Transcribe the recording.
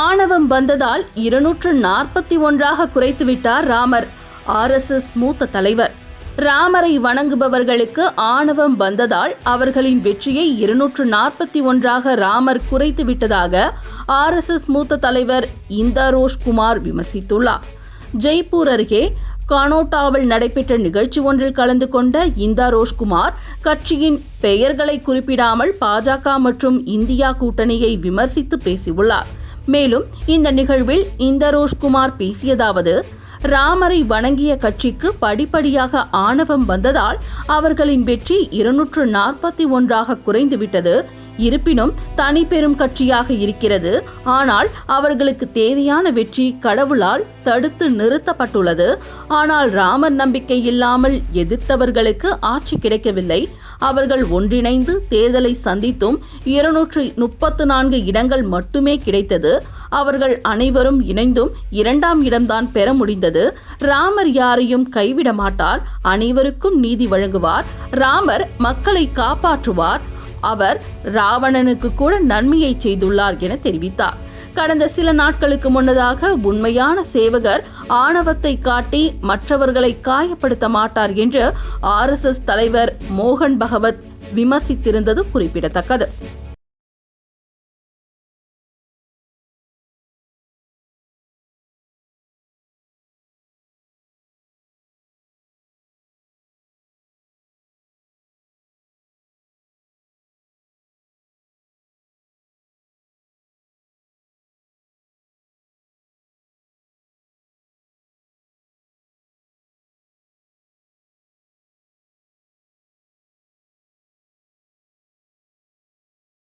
ஆணவம் வந்ததால் இருநூற்று நாற்பத்தி ஒன்றாக குறைத்துவிட்டார் ராமர். ஆர்எஸ்எஸ் மூத்த தலைவர். ராமரை வணங்குபவர்களுக்கு ஆணவம் வந்ததால் அவர்களின் வெற்றியை இருநூற்று நாற்பத்தி ஒன்றாக ராமர் குறைத்து விட்டதாக ஆர்எஸ்எஸ் மூத்த தலைவர் இந்தாரோஷ் குமார் விமர்சித்துள்ளார். ஜெய்ப்பூர் அருகே கானோட்டாவில் நடைபெற்ற நிகழ்ச்சி ஒன்றில் கலந்து கொண்ட இந்தா ரோஷ்குமார் கட்சியின் பெயர்களை குறிப்பிடாமல் பாஜக மற்றும் இந்தியா கூட்டணியை விமர்சித்து பேசியுள்ளார். மேலும் இந்த நிகழ்வில் இந்தரோஷ்குமார் பேசியதாவது ராமரை வணங்கிய கட்சிக்கு படிப்படியாக ஆணவம் வந்ததால் அவர்களின் வெற்றி இருநூற்று நாற்பத்தி ஒன்றாக குறைந்துவிட்டது. இருப்பினும் தனி பெரும் கட்சியாக இருக்கிறது. ஆனால் அவர்களுக்கு தேவையான வெற்றி கடவுளால் தடுத்து நிறுத்தப்பட்டுள்ளது. ஆனால் ராமர் நம்பிக்கை இல்லாமல் எதிர்த்தவர்களுக்கு ஆட்சி கிடைக்கவில்லை. அவர்கள் ஒன்றிணைந்து தேர்தலை சந்தித்தும் இருநூற்று முப்பத்து நான்கு இடங்கள் மட்டுமே கிடைத்தது. அவர்கள் அனைவரும் இணைந்தும் இரண்டாம் இடம்தான் பெற முடிந்தது. ராமர் யாரையும் கைவிட மாட்டார் அனைவருக்கும் நீதி வழங்குவார். ராமர் மக்களை காப்பாற்றுவார். அவர் ராவணனுக்கு கூட நன்மையை செய்துள்ளார் என தெரிவித்தார். கடந்த சில நாட்களுக்கு முன்னதாக உண்மையான சேவகர் ஆணவத்தை காட்டி மற்றவர்களை காயப்படுத்த மாட்டார் என்று ஆர்எஸ்எஸ் தலைவர் மோகன் பகவத் விமர்சித்திருந்தது குறிப்பிடத்தக்கது.